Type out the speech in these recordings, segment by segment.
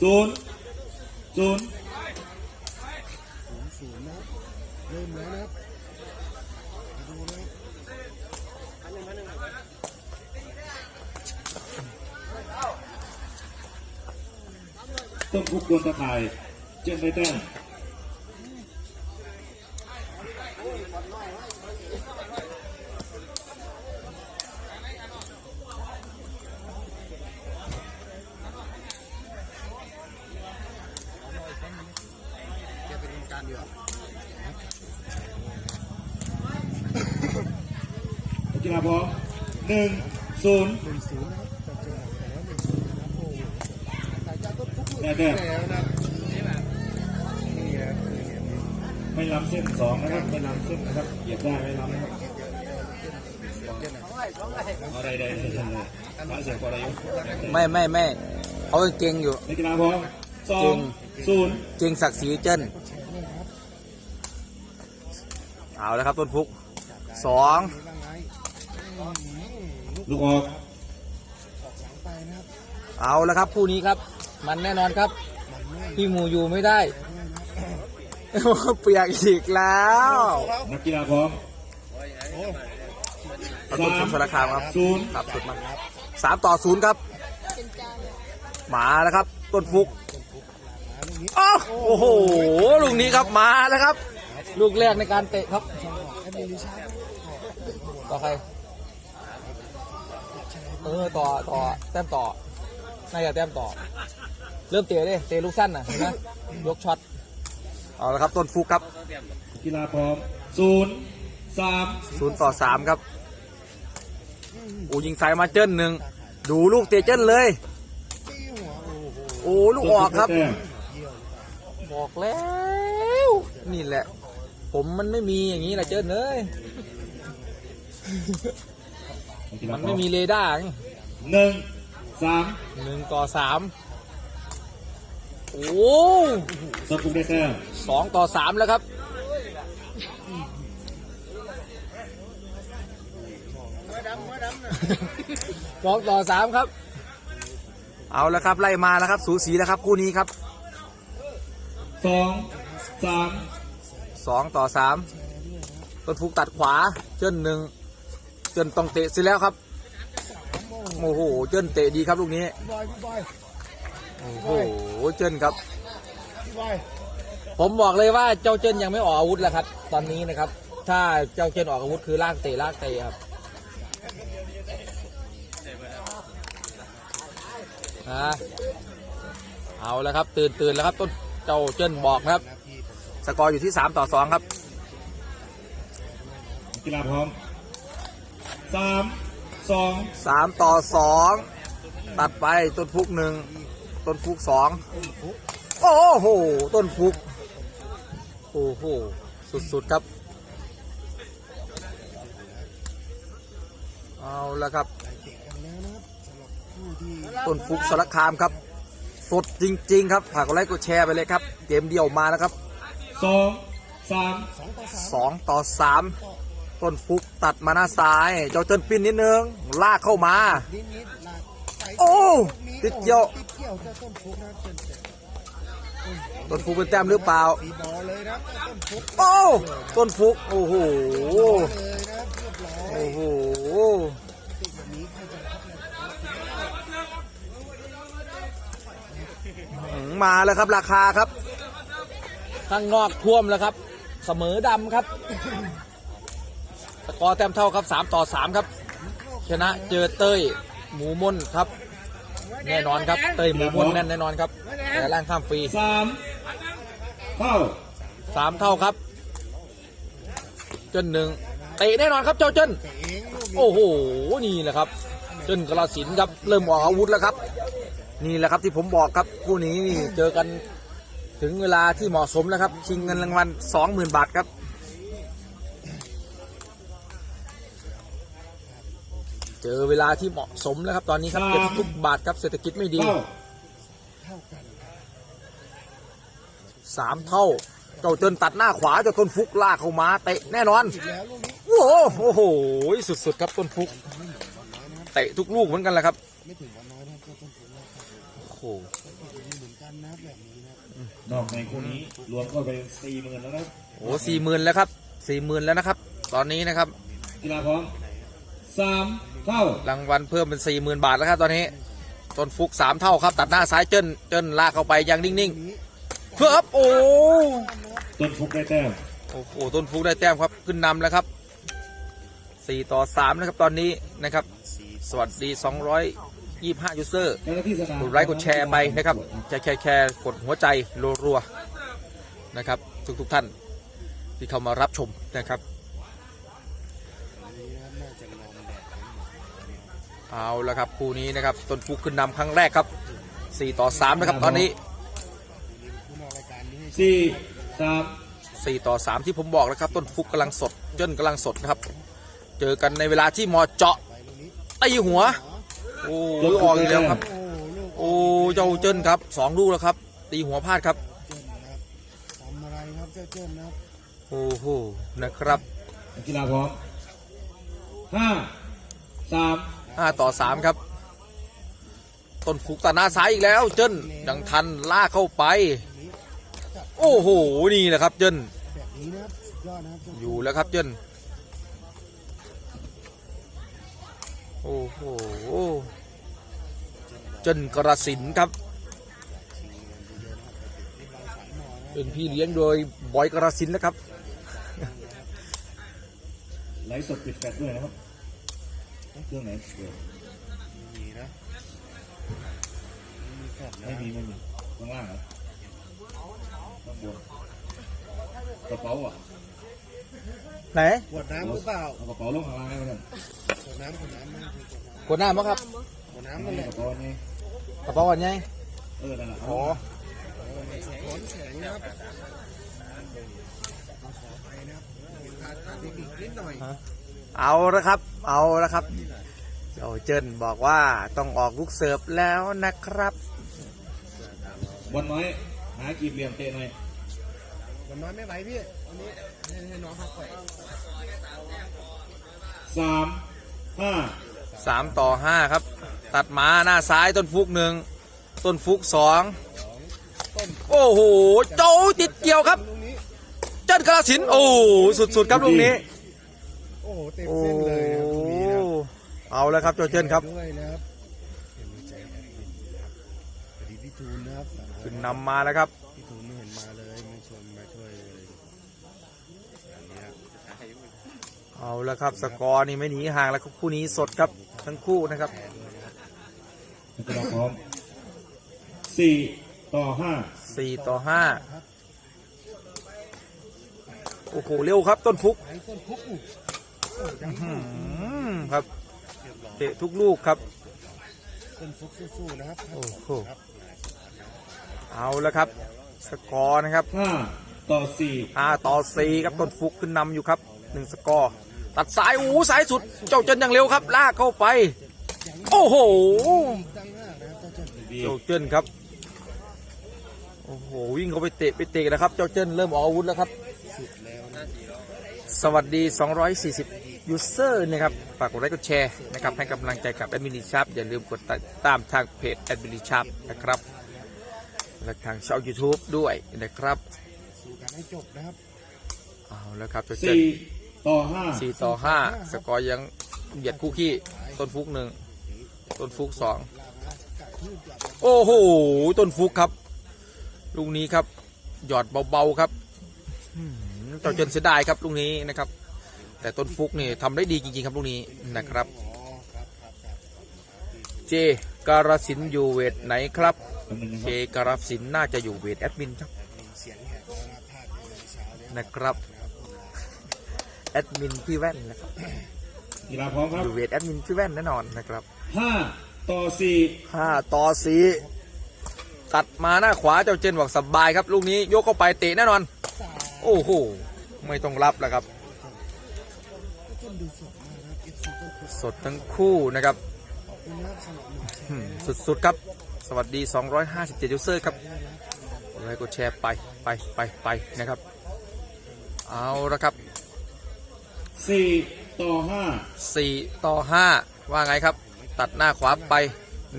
ศูนย์ศูนย์ศูนย์นะครับเริ่มแล้วนะครับมาดูนะครับต้นพุกโดนตะข่ายเจนได้แต้ม ต้นทุกลูกได้แต้มแล้วนะครับนี่ครับนี่ครับนี่ครับไม่ล้ำเส้นสองนะครับไม่ล้ำเส้นนะครับเหยียบได้ไม่ล้ำนะครับเจ้าหน้าเอาใดๆเลยเลยมาเสียกว่าอะไรอยู่ไม่ไม่ไม่เขาเก่งอยู่นักกีฬาพร้อมสองศูนย์เก่งศักดิ์ศรีเจิ้นเอาแล้วครับต้นฟุกสองนี่บ้างไงอืม ลูกลูกออกออกหลังไปนะครับเอาแล้วครับคู่นี้ครับ มันแน่นอนครับมันไม่พี่หมูอยู่ไม่ได้ด้วยนะครับเปียกอีกแล้วนักกีฬาพร้อมโอ้เอาต้นฟุกสารคามครับศูนย์ครับสุดมันสามต่อศูนย์ครับ มาแล้วครับต้นฟุกมาลูกนี้อ้าวโอ้โหลูกนี้ครับมาแล้วครับ ลูกแรกในการเตะครับจังหวะแอดมิลิชาร์ดต่อใครเออต่อต่อแต้มต่อน่าจะแต้มต่อ เริ่มเตะเลยเตะลูกสั้นน่ะเห็นไหมยกช็อตเอาละครับต้นฟุกครับกีฬาพร้อมศูนย์สามศูนย์ต่อสามครับโอ้ยิงใส่มาเจิ้นหนึ่งดูลูกเตะเจิ้นเลยตีหัวโอ้โหโอ้ลูกออกครับแต้มเยี่ยวบอกแล้ว นี่แหละ ผมมันไม่มีอย่างนี้แหละเจิ้นเลยนักกีฬา มันพร้อไม่มีเรดาร์ไงหนึ่งสามหนึ่งต่อสามโอ้ต้นพุกได้แต้มสองต่อสามแล้วครับเมื่อดำเมื่อดำนะสองต่อสามครับ เอาแล้วครับไล่มาแล้วครับ สูสีแล้วครับคู่นี้ครับสองสามสองต่อสามต้นฟุกตัดขวาเจิ้นหนึ่งเจิ้นต้องเตะเสิแล้วครับโอ้โหเจิ้นเตะดีครับลูกนี้โอ้โหเจิ้นครับ ผมบอกเลยว่าเจ้าเจิ้นยังไม่ออกอาวุธแล้วครับ ตอนนี้นะครับ ถ้าเจ้าเจิ้นออกอาวุธคือลากเตะลากเตะครับนะเอาแล้วครับ ตื่นตื่นแล้วครับ ต้นเจ้าเจิ้นบอกครับ สกอร์อยู่ที่ 3 ต่อ 2 ครับ กีฬาพร้อม สามสอง3ต่อ2ตัดไปต้นฟุกหนึ่งต้นฟุกสองโอ้โห ต้นฟุก โอ้โห สุดๆครับ เอาแล้วครับไปเตะกันแล้วนะครับสำหรับผู้ที่ต้นฟุกสารคามครับ สดจริง ๆ ครับฝากกดไลค์กดแชร์ไปเลยครับ เกมเดียวมาแล้วครับสองสามสองต่อสาม2 ต่อ3ต้นฟุกตัดมาหน้าซ้าย เจ้าเจิ้นปิ้นนิดนึง ลากเข้ามา นิดนิดๆลากไปโอ้ลูกนี้ติดเกี่ยว ติดเกี่ยวเจ้าต้นฟุกนะเจนเจนต้นฟุกเป็นแต้มหรือเปล่าตีบอลเลยนะครับต้นฟุกโอ้ ต้นฟุก โอ้โหเลยนะครับเรียบร้อยโอ้โห ติดแบบนี้ใครจะรับเนี่ยอืมมาแล้วครับราคาครับ ข้างนอกท่วมแล้วครับ เสมอดำครับ สกอร์แต้มเท่าครับ 3 ต่อ 3 ครับ ชนะเจอเต้ยหมูม่นครับ แน่นอนครับ เต้ยหมูม่นแน่นแน่นอนครับแต่ล่างข้ามฟรีสามเข้าสามเท่าครับ จนหนึ่งเตะแน่นอนครับเจ้าเจนโอ้โหนี่แหละครับ จนกระสินครับเริ่มออกอาวุธแล้วครับ นี่แหละครับที่ผมบอกครับคู่นี้นี่เจอกันถึงเวลาที่เหมาะสมแล้วครับชิงเงินรางวัลสองหมื่นบาทครับ เจอเวลาที่เหมาะสมแล้วครับ ตอนนี้ครับเก็บทุกบาทครับเศรษฐกิจไม่ดีเข้าเท่ากันสามเท่าเจ้าเจนตัดหน้าขวาเจ้าต้นฟุกลากเข้ามาเตะแน่นอนอีกแล้วลูกนี้โอ้โหโอ้โหสุดๆครับต้นฟุกเตะทุกลูกเหมือนกันแหละครับไม่ถึงวันน้อยนะครับเจ้าต้นฟุกนะครับโหเหมือนกันนะครับแบบนี้นะครับนอกในคู่นี้รวมก็ไปสี่หมื่นแล้วนะครับโอ้สี่หมื่นแล้วครับสี่หมื่นแล้วนะครับ ตอนนี้นะครับกีฬาพร้อมสามเท่า รางวัลเพิ่มเป็นสี่หมื่นบาทแล้วครับตอนนี้ต้นฟุกสามเท่าครับ ตัดหน้าซ้ายเจิ้นเจิ้นลากเข้าไปยังนิ่งนี้ๆเพื่อครับโอ้ต้นฟุกได้แต้มโอ้โหต้นฟุกได้แต้มครับขึ้นนำแล้วครับสี่ต่อสามนะครับตอนนี้นะครับ สวัสดี225ยูเซอร์เจ้าหน้าที่สนามกดไลค์กดแชร์ไปนะครับแชร์แชร์แชร์กดหัวใจรัวๆนะครับทุกๆท่านที่เข้ามารับชมนะครับ นี้นะครับน่าจะลองแดดกันหมด เอาละครับคู่นี้นะครับต้นฟุกขึ้นนำครั้งแรกครับ 4 ต่อ 3 นะครับตอนนี้ผู้นอกรายการนี้ให้สี่สาม4 ต่อ 3 ที่ผมบอกแล้วครับ ต้นฟุกกำลังสดเจิ้นกำลังสดนะครับ เจอกันในเวลาที่เหมอเจาะไปตรงนี้ตีหัว โอ้ยออกอีกแล้วครับโอ้ลูกโอ้เจ้าเจิ้นครับสองลูกแล้วครับ ตีหัวพลาดครับเจิ้นนะครับทำอะไรครับเจ้าเจิ้นนะครับโอ้โหนะครับกีฬาพร้อมห้าสาม 5ต่อ3ครับ ต้นฟุกตัดหน้าซ้ายอีกแล้ว เจิ้นดังทันลากเข้าไป โอ้โห นี่แหละครับเจิ้นอยู่แล้วครับเจิ้นโอ้โหเจิ้นกระสินครับเป็นพี่เลี้ยงโดยบอยกระสินนะครับไลฟ์สดปิดแฟลชด้วยนะครับ เครื่องไหนเปิดมีนะมีแฟดนะไม่มีไม่มีข้างล่างเหรอข้างบนกระเป๋าอะไหนขวดน้ำหรือเปล่าเอากระเป๋าลงข้างล่างได้ไหมเนี่ยขวดน้ำขวดน้ำนั่นคือกดหน้ามั้งครับขวดน้ำนั่นแหละกระเป๋าไงกระเป๋าวันไงเออนั่นแหละอ๋อสะท้อนแสงนะครับขอไปนะครับเป็นการตัดเทคนิคนิดหน่อย เอาละครับ เอาละครับเจ้าเจิ้นบอกว่าต้องออกลูกเสิร์ฟแล้วนะครับบอลน้อยหากีบเหลี่ยมเตะหน่อยวันน้อยไม่ไหวพี่วันนี้ให้ให้น้องพักผ่อนสามห้าสามต่อห้าครับ ตัดมาหน้าซ้ายต้นฟุกหนึ่งต้นฟุกสองโอ้โห โจติดเกี่ยวครับลูกนี้เจิ้นกระสินธุ์โอ้สุดๆครับลูกนี้โอ้โหเต็มโอ้เส้นเลยนะครับลูกนี้นะครับเอาแล้วครับเจ้าเจิ้นครับ ด้วยนะครับเห็นใจแอดมินนะครับสวัสดีพี่ทูนนะครับขึ้นนำมาแล้วครับ พี่ทูนไม่เห็นมาเลยไม่ชวนมาช่วยเลยอันนี้ครับเอาแล้วครับ สกอร์นี่ไม่หนีห่างแล้วครับคู่นี้สดครับทั้งคู่นะครับกีฬาพร้อมสี่ต่อห้าสี่ต่อห้าโอ้โห เร็วครับต้นฟุก ไอ้ต้นคุกอู้โอ้ยังอืม ครับ เตะทุกลูกครับต้นฟุกสู้ๆนะครับโอ้โหครับเอาแล้วครับ สกอร์นะครับห้าต่อสี่ห้าต่อสี่ครับต้นฟุกขึ้นนำอยู่ครับหนึ่งสกอร์ ตัดสายอู้สายสุด เจ้าเจนอย่างเร็วครับ ลากเข้าไป โอ้โหตั้งห้านะครับเจ้าเจ้าดีเจ้าเจนครับโอ้โหวิ่งเข้าไปเตะไปเตะนะครับ เจ้าเจนเริ่มออกอาวุธแล้วครับสุดแล้วนะ สวัสดี 240 ยูเซอร์นะครับ ฝากกดไลค์กดแชร์นะครับ ให้กำลังใจกับแอดมินชับอย่าลืมกดติดตามทางเพจแอดมินชับนะครับ และทางช่อง YouTube ด้วยนะครับสู้กันให้จบนะครับ เอาแล้วครับเจ้าเจนสี่ต่อห้าสี่ต่อห้าสกอร์ยังเบียดคู่ขี้ ต้นฟุกหนึ่ง ต้นฟุกสอง โอ้โห ต้นฟุกครับ ลูกนี้ครับ หยอดเบาๆครับอืม เจ้าเจนเสียดายครับลูกนี้นะครับ แต่ต้นฟุกนี่ทำได้ดีจริงๆครับลูกนี้นะครับอ๋อครับครับครับเจการสินอยู่เวทไหนครับแป๊บนึงนะคเจรับการสินน่าจะอยู่เวทแอดมินครับเสียงแหบนะครับพลาดไปในเช้าเนี่ยนะครับแอดมินพี่แว่นนะครับกีฬาพร้อมครับอยู่เวทแอดมินพี่แว่นแน่นอนนะครับห้าต่อสี่ห้าต่อสี่ตัดมาหน้าขวาเจ้าเจนบอกสบายครับ ลูกนี้ยกเข้าไปเตะแน่นอนสาย โอ้โห ไม่ต้องรับแล้วครับต้นดูสดมากนะครับเอฟซีต้นคุกสดทั้งคู่นะครับขอบคุณนะครับสำหรับหนึ่งแชร์อืมสุดๆครับ สวัสดี 257ยูเซอร์ครับกดไลค์กดแชร์ไปไปไปไปนะครับ เอาละครับสี่ต่อห้า4ต่อ 5 ว่าไงครับ ตัดหน้าขวาไป 1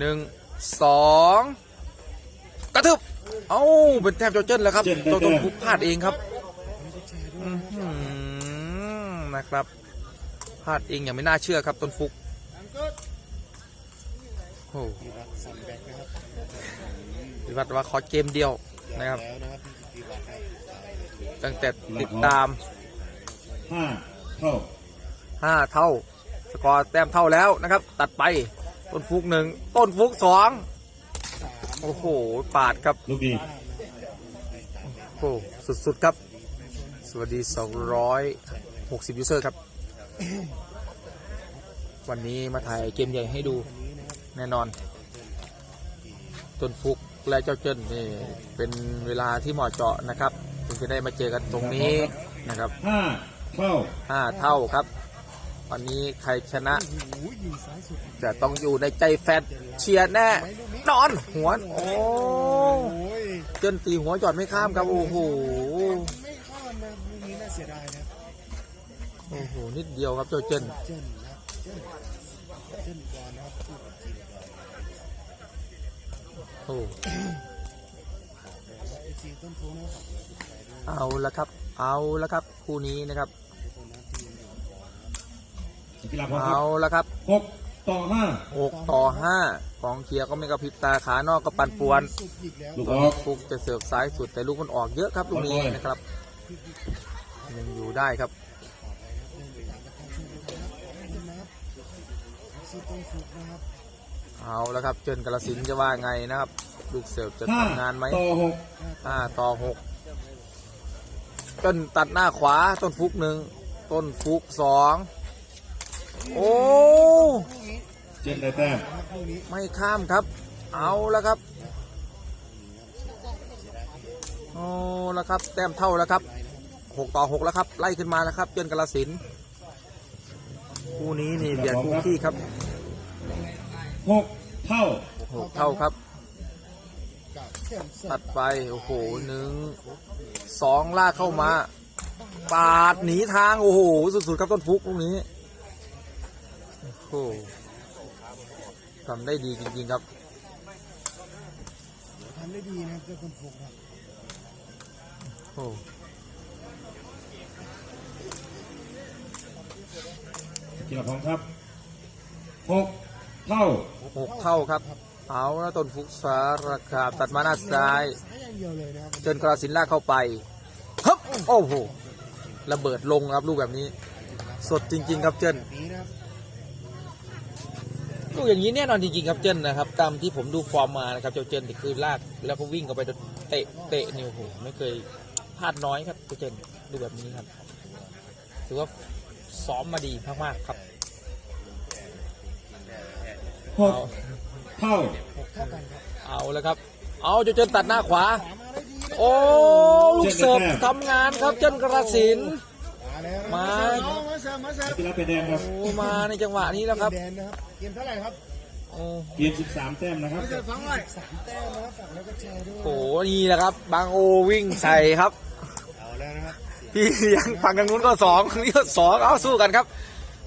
2ระทึบ เอ้า เป็นแทบเจ้าเจิ้นแล้วครับเจ้าต้นฟุกพลาดเองครับอื้อหือ นะครับพลาดเองอย่างไม่น่าเชื่อครับต้นฟุกโอ้พิวัตรสันแบกนะครับพิวัตรว่าขอเกมเดียวนะครับแล้วนะครับพิวัตรครับ ตั้งแต่ติดตามห้าเท่าห้าเท่า สกอร์แต้มเท่าแล้วนะครับ ตัดไปต้นฟุกหนึ่งต้นฟุกสองโอ้โห ปาดครับ ลูกดีโอ้สุดๆครับ สวัสดี 260 ยูเซอร์ครับ วันนี้มาถ่ายเกมใหญ่ให้ดูแน่นอน ต้นฟุกและเจ้าเจิ้นนี่เป็นเวลาที่เหมาะเจาะนะครับถึงจะได้มาเจอกันตรงนี้นะครับห้าเท่าห้าเท่าครับ วันนี้ใครชนะโอ้โหยิงซ้ายสุดจะต้องอยู่ในใจแฟนเชียร์แน่ นอนหัว โอ้โอ้ยเจิ้นตีหัวจอดไม่ข้ามครับ โอ้โห โอ้โห นิดเดียวครับเจ้าเจิ้นเจิ้นนะเจิ้นเจิ้นก่อนนะครับคู่กับจีนก่อนโอ้เอฟซีต้นโพนะครับเอาละครับ เอาละครับ คู่นี้นะครับกีฬาพร้อมครัเอาบละครับหกต่อห้า6ต่อ5กองเคียร์ก็ไม่กระพริบตาขานอกก็ปั่นป่วนสุดอีกแล้วลูกตออนอนี้กฟุกจะเสิร์ฟซ้ายสุดแต่ลูกมันออกเยอะครับลูกนี้นะครับยังอยู่ได้ครับ ซีต้นฟุกนะครับเอาละครับ เจิ้นกระสินธุ์จะว่าไงนะครับ ลูกเสิร์ฟจะห้าทำงานไหมต่อหกห้าต่อหกต้นตัดหน้าขวาต้นฟุกหนึ่งต้นฟุกสองโอ้เจ็ดได้แต้มครับลูกนี้ไม่ข้ามครับ เอาแล้วครับโอ้แล้วครับ แต้มเท่าแล้วครับหกต่อหกแล้วครับ ไล่ขึ้นมาแล้วครับ เจนกระสินธุ์ คู่นี้นี่เบียดคู่ขี้ครับหกเท่าหกเท่าครับกับเข้มเสิตัร์ดฟไปโอ้โหหนึ่งสองลากเข้ามาปาดหนีทางโอ้โหสุดๆครับต้นฟุกลูกนี้โอ้โหทำได้ดีจริงๆครับทำได้ดีนะครับเจ้าต้นฟุกครับโอ้ กีฬาพร้อมครับหกเท่าหกเท่าครับ เอาแล้วต้นฟุกสารคามตัดมาหน้าซ้ายเจนกระสินลากเข้าไปฮึบโอ้โหระเบิดลงครับลูกแบบนี้ สดจริง ๆ ครับเจนแบบนี้นลูกอย่างนี้แน่นอนจริงๆครับเจนนะครับ ตามที่ผมดูฟอร์มมานะครับเจ้าเจนที่คือลากแล้วก็วิ่งเข้าไปเตะเตะนี่โอ้โหไม่เคยพลาดน้อยครับเจ้าเจนดูแบบนี้ครับ ถือว่าซ้อมมาดีมากๆครับ หกเอาเท่าหกเท่ากันครับเอาแล้วครับ เอาเจ้าเจนตัดหน้าขวาขวามาได้ดีนะโอ้ลูกเสิร์ฟทำงานครับเจนกระสินมาแล้วมาเอามาเสิร์ฟมาเสิร์ฟกีฬาเป็นแดงครับโอ้มาในจังหวะนี้แล้วครับเกมแดนนะครับเกมเท่าไหร่ครับโอ้เกมสิบสามแต้มนะครับเสิร์ฟสองร้อยสามแต้มนะครับฝากแล้วก็แชร์ด้วยโหนี่แหละครับ บางโอวิ่งใส่ครับเอาแล้วนะครับพี่ยังฝั่งทางนู้นก็สองนี่ก็สองเอาสู้กันครับ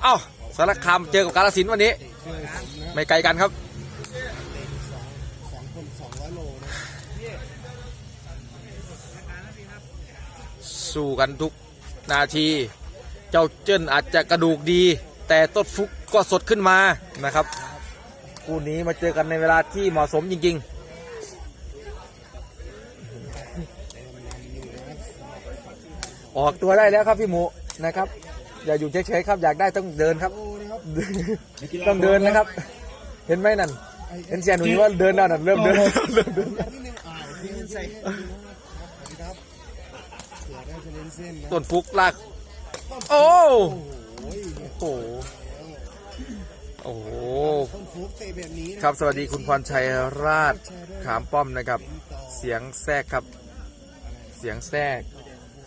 เอ้าสารคามเจอกับกาลสินธุ์วันนี้เจอผมนะ ไม่ไกลกันครับสองคนสองร้อยโลนะสู้กันทุกนาที เจ้าเจิ้นอาจจะกระดูกดี แต่ต้นฟุกก็สดขึ้นมานะครับคู่นี้มาเจอกันในเวลาที่เหมาะสมจริง ๆออกตัวได้แล้วครับพี่หมูนะครับ อย่าอยู่เฉยๆครับอยากได้ต้องเดินครับ ต้องเดินนะครับ เห็นไหมนั่น เห็นเสียหนุ่ยว่าเดินแล้วนั่นเริ่มเดินเริ่มเดินนิดนึงอ่าเดินใส่ครับสวัสดีครับเผื่อได้จะเล่นเส้นนะต้นฟุกลากโอ้โอ้ยโหโอ้โหต้นฟุกเตะแบบนี้ครับสวัสดีคุณพรชัยราชขามป้อมนะครับ เสียงแทรกครับ เสียงแทรก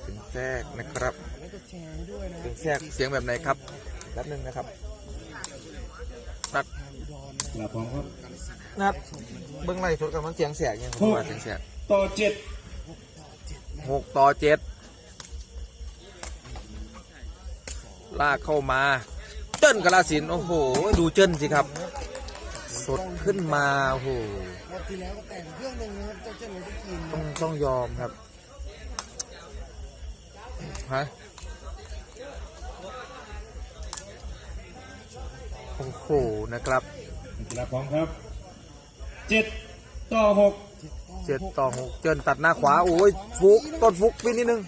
เสียงแทรกนะครับแล้วก็แชร์ให้ด้วยนะเสียงแทรกเสียงแบบไหนครับแป๊บนึงนะครับนัด กีฬาพร้อมครับนัดเบื้องไล่สดกันมันเสียงแสกยังผมว่าเสียงแสกต่อเจ็ดหกต่อเจ็ดลากเข้ามา เจิ้นกระสินธุ์โอ้โห ดูเจิ้นสิครับ สดขึ้นมาโอ้โหรอบที่แล้วก็แต่งเครื่องหนึ่งนะครับเจ้าเจ้าหนูที่กินต้องต้องยอมครับฮะโอ้โหนะครับ กีฬาพร้อมครับเจ็ดต่อหกเจ็ดต่อหกเจินตัดหน้าขวาโอ้ยฟุกต้นฟุกไปนิดนึง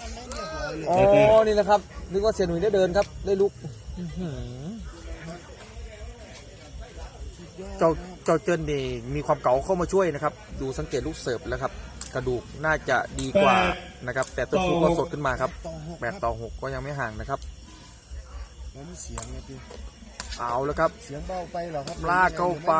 อ๋อนี่แหละครับนึกว่าเสียหนุ่ยได้เดินครับได้ลุกอื้อหือเจ้าเจ้าเจินนี่มีความเก๋าเข้ามาช่วยนะครับ ดูสังเกตลูกเสิร์ฟแล้วครับ กระดูกน่าจะดีกว่านะครับ แต่ต้นฟุกก็สดขึ้นมาครับต่อหกแปดต่อหกก็ยังไม่ห่างนะครับแล้วมีเสียงนะพี่ เอาแล้วครับ เสียงเบาไปเหรอครับลากเข้าไป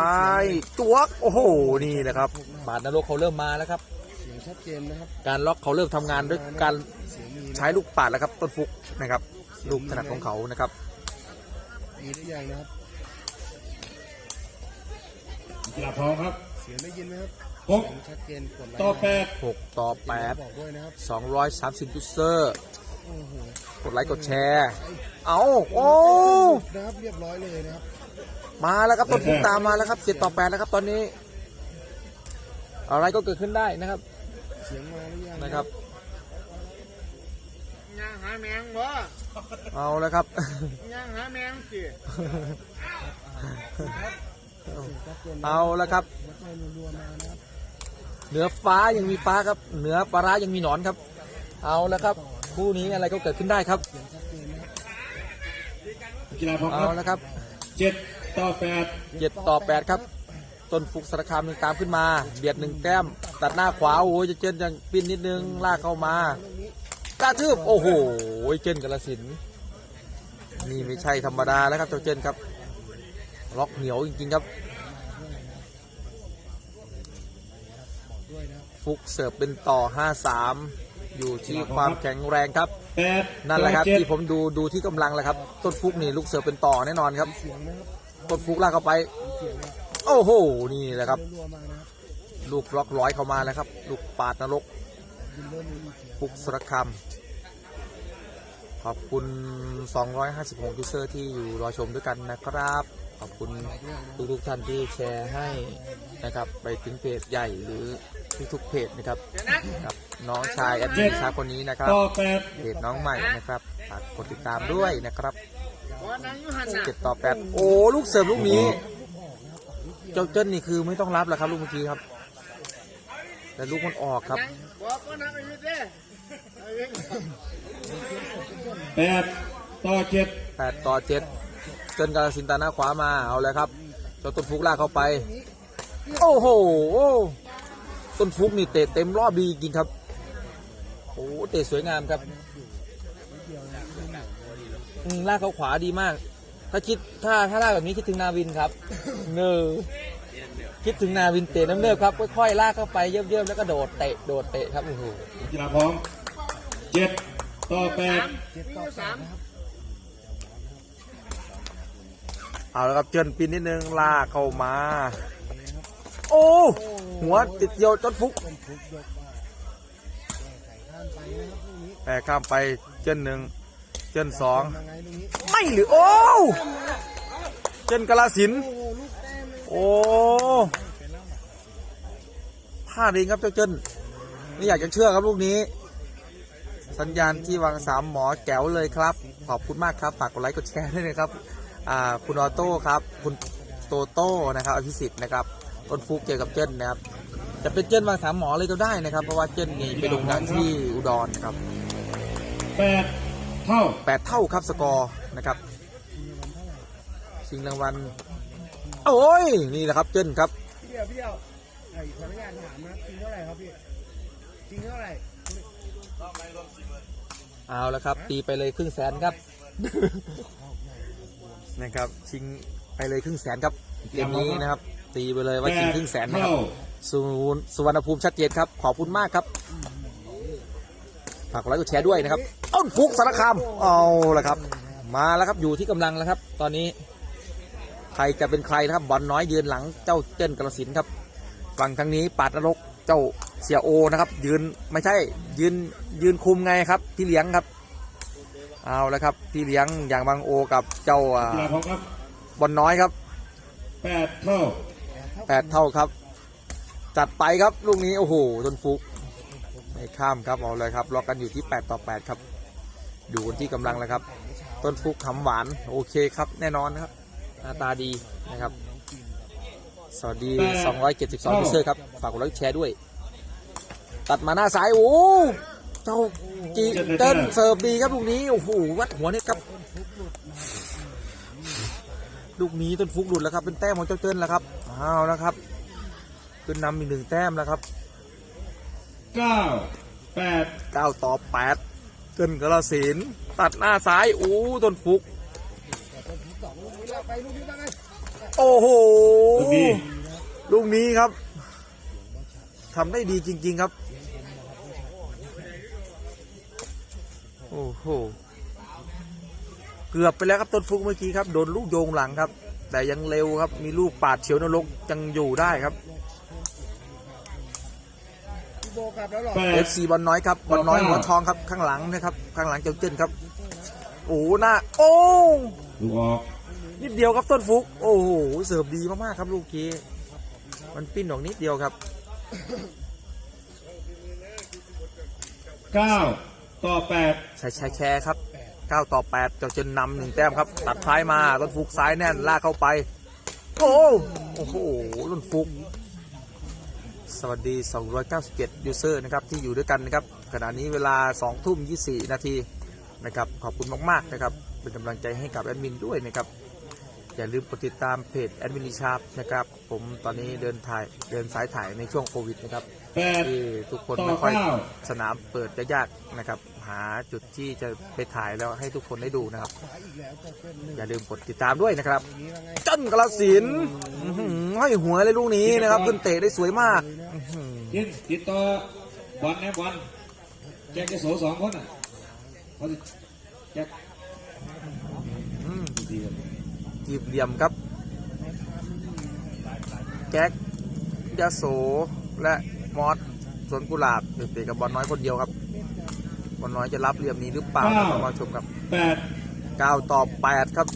จวกโอ้โห นี่แหละครับบาดนรกเขาเริ่มมาแล้วครับ เสียงชัดเจนนะครับการล็อกเขาเริ่มทำงานด้วยการเสียงมีใช้ลูกปาดแล้วครับ ต้นฟุกนะครับ ลูกถนัดของเขานะครับ มีได้ยังนะครับ กีฬาพร้อมครับเสียงได้ยินไหมครับหกเสียงชัดเจนกดไลค์ต่อแปด6 ต่อ 8 บอกด้วยนะครับ230ยูเซอร์ โอ้โห กดไลค์กดแชร์ เอาโอ้ นะครับเรียบร้อยเลยนะครับมาแล้วครับต้นฟุกตามมาแล้วครับ7ต่อ8แล้วครับตอนนี้ อะไรก็เกิดขึ้นได้นะครับเสียงมาหรือยังนะครับ ย่างหาแมงบ่เอาแล้วครับ ย่างหาแมงสิเสียงชัดเจนเอาแล้วครับ หัวใจรัวๆมานะครับเหนือฟ้ายังมีฟ้าครับ เหนือปลาร้ายังมีหนอนครับ เอาแล้วครับ คู่นี้อะไรก็เกิดขึ้นได้ครับเสียงชัดเจนนะครับกีฬาพร้อมคเอารับแล้วครับเจ็ดต่อแปดเจ็ดต่อแปดครับต้นฟุกสารคามหนึ่งตามขึ้นมา เบียดหนึ่งแต้ม ตัดหน้าขวาโอ้ยจะเจนยังปิ้นนิดนึงลากเข้ามากระทืบโอ้โหเจนกระสินธุ์นี่ไม่ใช่ธรรมดาแล้วครับเจ้าเจนครับ ล็อกเหนียวจริงๆครับด้วยนะครับฟุกเสิร์ฟเป็นต่อ 5-3 อยู่ที่ความแข็งแรงครับแปดนั่นแหละครับต่อเจ็ดที่ผมดูดูที่กำลังแหละครับ ต้นฟุกนี่ลูกเสิร์ฟเป็นต่อแน่นอนครับเสียงนะครับต้นฟุกลากเข้าไปเสียงนะโอ้โห นี่แหละครับรัวๆมานะครับ ลูกล็อกร้อยเข้ามาแล้วครับ ลูกปาดนรกยินเริ่มมีเสียงฟุกสรคามขอบคุณ 256ยูเซอร์ที่อยู่รอชมด้วยกันนะครับ ขอบคุณทุกๆท่านที่แชร์ให้นะครับ ไปถึงเพจใหญ่หรือทุกๆเพจนะครับกับน้องชายแอดมินชาคนนี้นะครับต่อแปดเพจน้องใหม่นะครับฝากกดติดตามด้วยนะครับบ่นั่งอยู่หันน่ะเจ็ดต่อแปดโอ้ลูกเสิร์ฟลูกนี้ เจ้าเจิ้นนี่คือไม่ต้องรับแล้วครับลูกเมื่อกี้ครับ แต่ลูกมันออกครับนั่งบ่บ่นั่งไปอยู่เด้เอาเองแปดต่อเจ็ดแปดต่อเจ็ด เจิ้นกาลสินธุ์ตาหน้าขวามาเอาเลยครับเจ้าต้นฟุกลากเข้าไป โอ้โหต้นฟุกนี่เตะเต็มรอบดีจริงครับโอ้เตะสวยงามครับอืมลากเขาขวาดีมาก ถ้าคิดถ้าถ้าลากแบบนี้คิดถึงนาวินครับ เนอคิดถึงนาวินเตะน้ำเนิบครับค่อยๆลากเข้าไปเยี่ยมๆแล้วก็โดดเตะโดดเตะครับโอ้โหกีฬาพร้อมเจ็ดต่อแปดเจ็ดต่อสามนะครับ เอาแล้วครับเจิ้นปีนนิดนึงลากเข้ามา โอ้หัวติดเดียวจนฟุกต้นทุกยกมาแก้ไขข้ามไปนะครับลูกนี้แต่ข้ามไปเจิ้นหนึ่งเจิ้นสองยังไงลูกนี้ไม่หรือโอ้เจิ้นกาลสินธุ์โอ้โหลูกแต้มเลยโอ้พลาดเองครับเจ้าเจิ้นไม่อยากจะเชื่อครับลูกนี้ สัญญาณที่วางสามหมอแก๋วเลยครับ ขอบคุณมากครับ ฝากกดไลค์กดแชร์ด้วยนะครับอ่า คุณออโต้ครับคุณโตโต้นะครับอภิสิทธิ์นะครับต้นฟุกเจอกับเจิ้นนะครับจะเป็นเจิ้นวางสามหมอเลยก็ได้นะครับ เพราะว่าเจิ้นนี่ไปลงงานที่อุดรนะครับแปดเท่าแปดเท่าครับสกอร์นะครับชิงรางวัลโอ้ยนี่แหละครับเจิ้นครับพี่เดียวพี่เดียวไอ้ขออนุญาตถามนะจริงเท่าไหร่ครับพี่จริงเท่าไหร่เอาแล้วครับ ตีไปเลยครึ่งแสนครับ นะครับ ชิงไปเลยครึ่งแสนครับเกมนี้นะครับ ตีไปเลยว่าชิงครึ่งแสนนะครับเท่าสุวรรณสุวรรณภูมิชัดเจนครับขอบคุณมากครับฝากกดไลค์กดแชร์ด้วยนะครับต้นฟุกสารคามเอาละครับ มาแล้วครับอยู่ที่กำลังแล้วครับ ตอนนี้ ใครจะเป็นใครนะครับบอลน้อยยืนหลังเจ้าเจิ้นกระสินธุ์ครับฝั่งทางนี้ปาดนรกเจ้าเสียโอนะครับ ยืนไม่ใช่ยืนยืนคุมไงครับ พี่เลี้ยงครับ เอาแล้วครับพี่เลี้ยงอย่างบางโอกับเจ้าอ่ากีฬาพร้อมครับบอลน้อยครับแปดเท่าแแปดเท่าครับ จัดไปครับลูกนี้โอ้โหต้นฟุกไม่ข้ามครับเอาเลยครับล็อกกันอยู่ที่ 8 ต่อ 8 ครับดูกันที่กำลังแล้วครับ ต้นฟุกขำหวานโอเคครับ แน่นอนนะครับหน้าตาดีนะครับ สวัสดี 272ยูเซอร์ครับ ฝากกดไลค์แชร์ด้วย ตัดมาหน้าซ้ายโอ้ เจ้าจีเติ้ลเสิร์ฟดีครับลูกนี้โอ้โหวัดหัวเนี่ยครับลูกนี้ต้นฟุกหลุดแล้วครับ เป็นแต้มของเจ้าเติ้ลแล้วครับเอาแล้วครับขึ้นนำอีกหนึ่งแต้มแล้วครับเก้าแปด9ต่อ8เติ้ลกระสินธุ์ตัดหน้าซ้ายโอ้ต้นฟุกสองลูกนี้แล้วไปลูกนี้ได้ไงโอ้โหลูกนี้ลูกนี้ครับทำได้ดีจริง ๆ ครับ โอ้โห เกือบไปแล้วครับต้นฟุกเมื่อกี้ครับโดนลูกโยงหลังครับ แต่ยังเร็วครับมีลูกปาดเฉียวนรกยังอยู่ได้ครับพี่โบกลับแล้วหรอแปเอดฟซีบอลน้อยครับบอลน้อยต่อเก้าหัวทองครับข้างหลังนะครับ ข้างหลังเจ้าเจิ้นครับ โอ้โหหน้าโอ้ลูกออกนิดเดียวครับต้นฟุก โอ้โหเสิร์ฟดีมากๆครับลูกกี้มันปิ้นออกนิดเดียวครับเก้า ต่อแปดใช้ใช้แชร์ครับ9ต่อ8เจ้าเจนนำหนึ่งแต้มครับ ตัดท้ายมาต้นฟุกซ้ายแน่นลากเข้าไป โอ้โอ้โหต้นฟุก สวัสดี 297 ยูเซอร์นะครับที่อยู่ด้วยกันนะครับขณะนี้เวลา2ทุ่ม24 นาทีนะครับขอบคุณมากๆนะครับเป็นกำลังใจให้กับแอดมินด้วยนะครับอย่าลืมกดติดตามเพจแอดมินชาร์ปนะครับผมตอนนี้เดินถ่ายเดินสายถ่ายในช่วงโควิดนะครับ ที่ทุกคนต่อไม่ค่อยเก้าสนามเปิดจะยากนะครับ หาจุดที่จะไปถ่ายแล้วให้ทุกคนได้ดูนะครับขวาอีกแล้วจะเป็นหนึ่งอย่าลืมกดติดตามด้วยนะครับนี้แล้วไงจันกระสินธุ์อื้อหือให้หัวเลยลูกนี้นะครับขึ้นเตะได้สวยมากอื้อหือยิงติดต่อบอลแนะบอลแจ็คจะโสสองคนอะเขาจะแจ็คอืมดีครับจีบเหลี่ยมครับ แจ็คยาโสและ มอสสวนกุหลาบเตะกับบอลน้อยคนเดียวครับ บอลน้อยจะรับเหลี่ยมนี้หรือเปล่าเรามาชมครับแปด9ต่อ8ครับ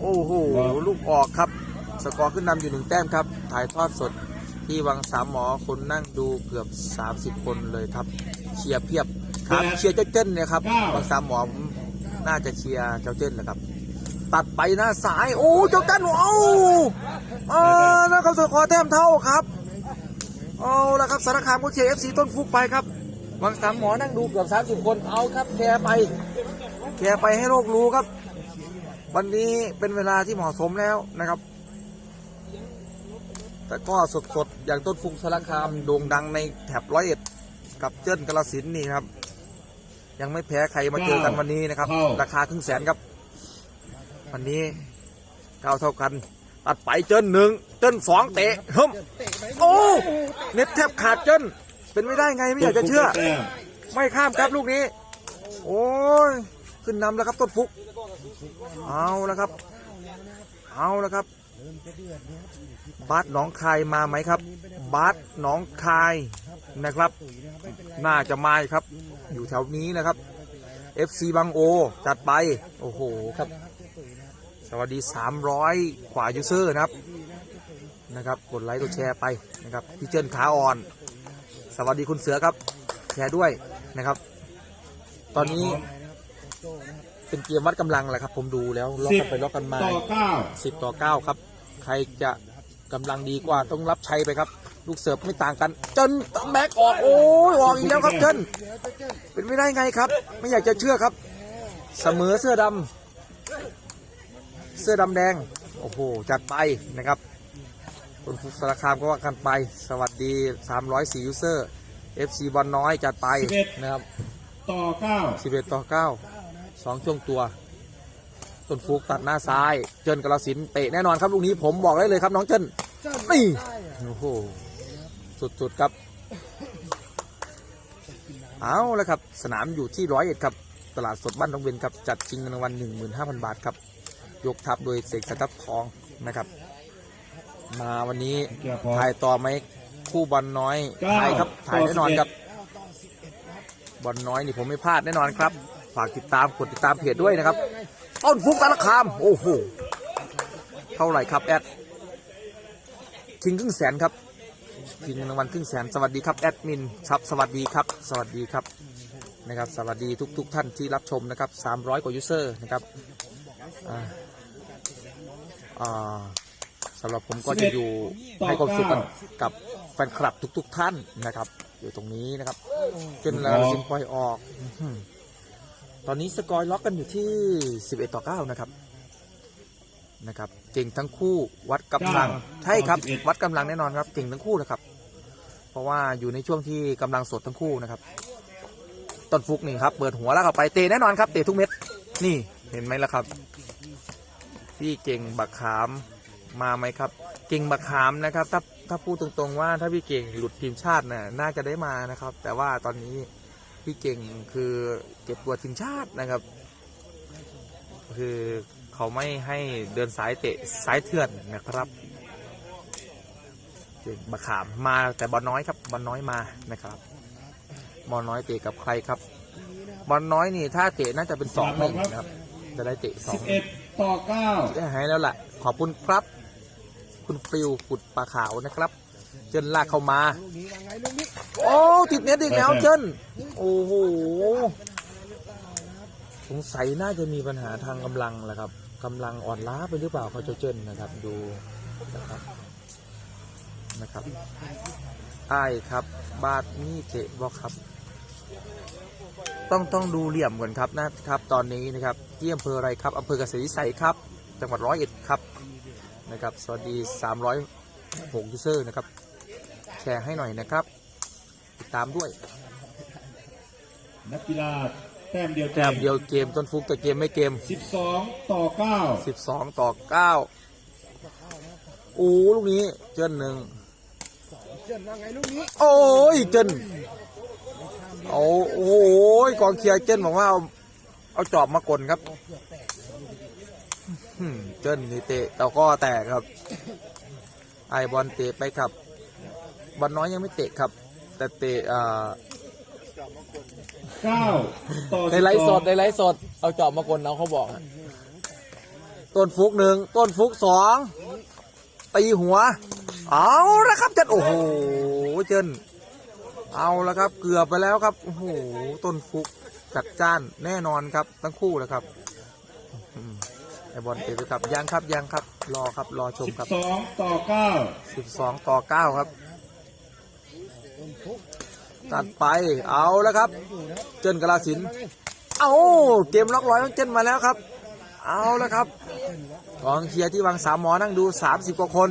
โอ้โหลูกออกครับ สกอร์ขึ้นนำอยู่หนึ่งแต้มครับ ถ่ายทอดสดที่วังสามหมอคนนั่งดูเกือบ30คนเลยครับเชียร์เพียบครับเชียร์เจ้าเจิ้นเนี่ยครับวังสามหมอผมน่าจะเชียร์เจ้าเจิ้นแหละครับตัดไปหน้าสาย โอ้เจ้าเจิ้นโอ้เออนะครับสกอร์แต้มเท่าครับ เอาละครับสารคามก็เชียร์เอฟซีต้นฟุกไปครับวังสามหมอนั่งดูเกือบ30คนเอาครับแชร์ไปแชร์ไปให้โลกรู้ครับ วันนี้เป็นเวลาที่เหมาะสมแล้วนะครับ แต่ก็สดๆ อย่างต้นฟุงสารคามโด่งดังในแถบร้อยเอ็ดกับเจิ้นกระสินธุ์นี่ครับ ยังไม่แพ้ใครมาเจอกันวันนี้นะครับ ราคาครึ่งแสนครับ วันนี้เก้าเท่ากัน ตัดไปเจิ้นหนึ่งเจิ้นสองเตะเฮ้มเตะไปโอ้เน็ตแทบขาดเจิ้นเป็นไม่ได้ไงไม่อยากจะเชื่อแต้มไม่ข้ามครับลูกนี้ โอ้ยขึ้นนำแล้วครับต้นฟุก เอาแล้วครับ เอาแล้วครับ บาสหนองคายมาไหมครับ บาสหนองคายนะครับ น่าจะมาครับ อยู่แถวนี้นะครับ FC บางโอ จัดไป โอ้โหครับส วัสดี 300ขวายูเซอร์นะครับนะครับกดไลค์กดแชร์ไปนะครับพี่เจิ้นขาอ่อน สวัสดีคุณเสือครับ แชร์ด้วยนะครับ ตอนนี้เป็นเกมวัดกำลังแหละครับ ผมดูแล้วล็อกกันไปล็อกกันมาต่อเก้าสิบต่อเก้าครับ ใครจะกำลังดีกว่าต้องรับชัยไปครับ ลูกเสิร์ฟไม่ต่างกัน จนแม็กออกโอ้ยออกอีกแล้วครับเจนเป็นไม่ได้ไงครับ ไม่อยากจะเชื่อครับ เสมอเสื้อดำ เสื้อดำแดง โอ้โห จัดไปนะครับคุณฟุกสารคามก็ว่ากันไป สวัสดี 304ยูเซอร์ FC บอลน้อยจัดไปนะครับ ต่อเก้า11 ต่อ9สองช่วงตัว ต้นฟุกตัดหน้าซ้าย เจิ้นกระสินธุ์เตะแน่นอนครับลูกนี้ผมบอกได้เลยครับน้องเจิ้นนี่โอ้โห สุดๆครับ เอาแล้วครับ สนามอยู่ที่ร้อยเอ็ดครับ ตลาดสดบ้านน้องเวนครับ จัดชิงเงินรางวัล15,000 บาทครับ ยกทัพโดยเสกสรรทัพทองนะครับ มาวันนี้เกียร์พอถ่ายต่อไหมคู่บอลน้อยเก้าถ่ายครับถ่ายแน่นอนต่อสิบเอ็ดครับบอลน้อยนี่ผมไม่พลาดแน่นอนครับ ฝากติดตามกดติดตามเพจด้วยนะครับ ต้นฟุกตะละคาม โอ้โหเท่าไหร่ครับแอดชิงครึ่งแสนครับชิงเงินรางวัลครึ่งแสนสวัสดีครับแอดมินครับสวัสดีครับ สวัสดีครับนะครับ สวัสดีทุก ๆ ท่านที่รับชมนะครับ 300 กว่ายูเซอร์นะครับ อ่าอ่าสำหรับผมก็จะอยู่ให้ความสุขกันกับแฟนคลับทุก ๆ ท่านนะครับ อยู่ตรงนี้นะครับ จนเราสิงปล่อยออกอื้อหือตอนนี้สกอร์ล็อกกันอยู่ที่ 11 ต่อ 9 นะครับนะครับ เก่งทั้งคู่วัดกำลังเก้าใช่ครับต่อสิบเอ็ดวัดกำลังแน่นอนครับ เก่งทั้งคู่นะครับ เพราะว่าอยู่ในช่วงที่กำลังสดทั้งคู่นะครับต้นฟุกนี่ครับ เปิดหัวแล้วก็ไปเตะแน่นอนครับเตะทุกเม็ดนี่เห็นไหมล่ะครับ พี่เก่งบักขามมาไหมครับ เก่งบักขามนะครับ ถ้าถ้าพูดตรงๆว่าถ้าพี่เก่งหลุดทีมชาติน่ะน่าจะได้มานะครับ แต่ว่าตอนนี้พี่เก่งคือเก็บตัวทีมชาตินะครับ คือเขาไม่ให้เดินสายเตะสายเถื่อนนะครับเก่งบะขามมาแต่บอลน้อยครับบอลน้อยมานะครับบอลน้อยเตะกับใครครับบอลน้อยนี่ถ้าเตะน่าจะเป็นสองหนึ่งนะครับ จะได้เตะสอง11 ต่อ9ได้หายแล้วล่ะ ขอบคุณครับ คุณฟิวขุดปลาขาวนะครับ เจนลากเข้ามา โอ้ติดเน็ตอีกแล้วเจนโอ้โหสงสัยน่าจะมีปัญหาทางกำลังแหละครับกำลังอ่อนล้าไปหรือเปล่าเขาเจ้าเจนนะครับ ดูนะครับนะครับไอ้ครับ บาทนี่เตะบอกครับ ต้องต้องดูเหลี่ยมก่อนครับนะครับ ตอนนี้นะครับที่อำเภออะไรครับอำเภอเกษตรวิสัยครับ จังหวัดร้อยเอ็ดครับนะครับ สวัสดี306ยูเซอร์นะครับ แชร์ให้หน่อยนะครับติดตามด้วย นักกีฬาแต้มเดียวแต้มเดียวเกมต้นฟุกแต่เกมไม่เกม 12 ต่อ 9 12 ต่อ 9 โอ้ลูกนี้เจนหนึ่งเจินว่าไงลูกนี้ โอ้ยเจน เอาโอ้ยกองเชียร์เจนบอกว่าเอาเอาจอบมากลครับอืมเจนนี่เตะแต่ก็แตกครับ ไอบอลเตะไปครับบอลน้อยยังไม่เตะครับ แต่เตะอ่า9ต่อในไลฟ์สดในไลฟ์สดเอาจอบมากลเอาเขาบอกฮะต้นฟุกหนึ่งต้นฟุกสองตีหัว เอาละครับเจนโอ้โหเจน เอาละครับ เกือบไปแล้วครับ โอ้โห ต้นฟุกจัดจ้านแน่นอนครับ ทั้งคู่นะครับอืมไอบอลเตะไปครับยังครับยังครับ รอครับรอชมครับ12ต่อ9 12 ต่อ 9 ครับ ตัดไปเอาแล้วครับ เจนกราสินธุ์เอาเกมล็อกร้อยของเจนมาแล้วครับ เอาแล้วครับกองเชียร์ที่วังสามหมอนั่งดู 30 กว่าคน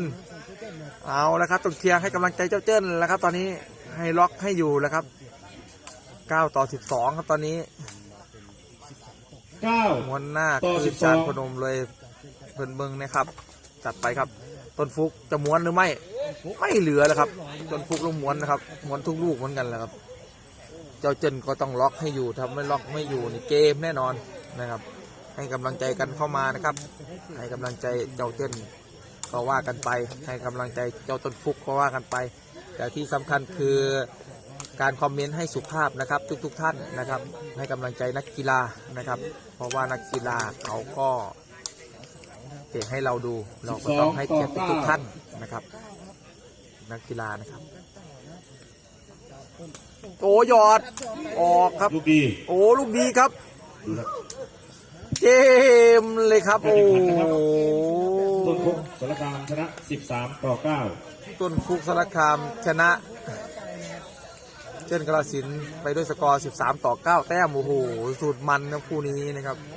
เอาแล้วครับต้องเชียร์ให้กำลังใจเจ้าเจิ้นแล้วครับ ตอนนี้ ให้ล็อกให้อยู่แล้วครับ 9 ต่อ 12 ครับตอนนี้9ม้วนหน้าต่อคืสินบสจาอนงพนมเลยเพิ่นเบิงนะครับ จัดไปครับ ต้นฟุกจะม้วนหรือไม่ ไม่เหลือแล้วครับ ต้นฟุกลงม้วนนะครับม้วนทุกลูกเหมือนกันแหละครับ เจ้าเจนก็ต้องล็อกให้อยู่ถ้าไม่ล็อกไม่อยู่นี่เกมแน่นอนนะครับ ให้กำลังใจกันเข้ามานะครับ ให้กำลังใจเจ้าเจนก็ว่ากันไป ให้กำลังใจเจ้าต้นฟุกก็ว่ากันไป แต่ที่สำคัญคือการคอมเมนต์ให้สุภาพนะครับ ทุกๆทท่านนะครับ ให้กำลังใจนักกีฬานะครับ เพราะว่านักกีฬาเขาก็เตะให้เราดู เราก็ต้องให้เกียรติทุกๆท่านนะครับ นักกีฬานะครับโอ้หยอด ออกครับ ลูกดี โอ้ลูกดีครับ เกมเลยครับ โอ้ต้นพกสารคามชนะ 13 ต่อ 9 ต้นฟุกสารคามชนะ เช่นกระสินไปด้วยสกอร์ 13 ต่อ 9 แต้มโอ้โหสุดมันนะคู่นี้นะครับ